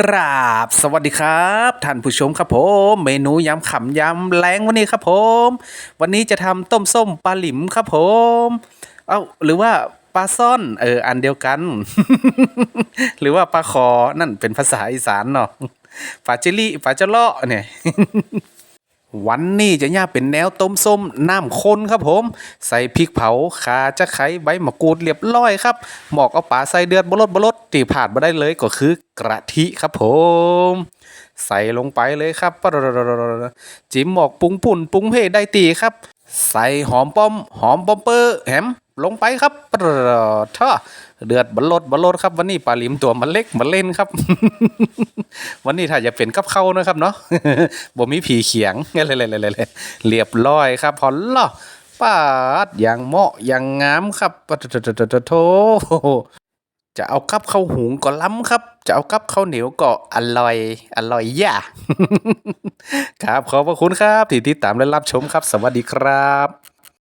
กราบสวัสดีครับท่านผู้ชมครับผม เมนูยำขำยำแรงวันนี้ครับผม วันนี้จะทำต้มส้มปลาหลิมครับผม เอ้าหรือว่าปลาซ่อนเอออันเดียวกัน หรือว่าปลาคอนั่นเป็นภาษาอีสานเนาะปลาเจลี่ปลาเจาเลาะเนี่ย วันนี้จะย่าเป็นแนวต้มส้มน้ำข้นครับผม ใส่พริกเผาขาจะไคร้ใบมะกรูดเรียบร้อยครับหมอกเอาป่าใส่เดือดบลดบลดตีผ่านมาได้เลยก็คือกระทิครับผม ใส่ลงไปเลยครับจิ้มหมอกปรุงปุ่นปรุงเพได้ตีครับ ใส่หอมป้อม หอมป้อมเปอร์แฮม ลงไปครับท่าเดือดบลดบลดครับวันนี้ปลาลิมตัวมันเล็กมันเล่นครับ วันนี้ถ้าจะเป็นกับเข้านะครับเนาะบ่มีผีเขียงเลยๆๆๆเรียบร้อยครับพอล่อปาดอย่างเหมาะอย่างงามครับปะโถโถโถโถโถจะเอากับข้าวหุงก็ล้ำครับ จะเอากับข้าวเหนียวก็อร่อย อร่อยย่าครับขอบพระคุณครับ ที่ติดตามและรับชมครับ สวัสดีครับ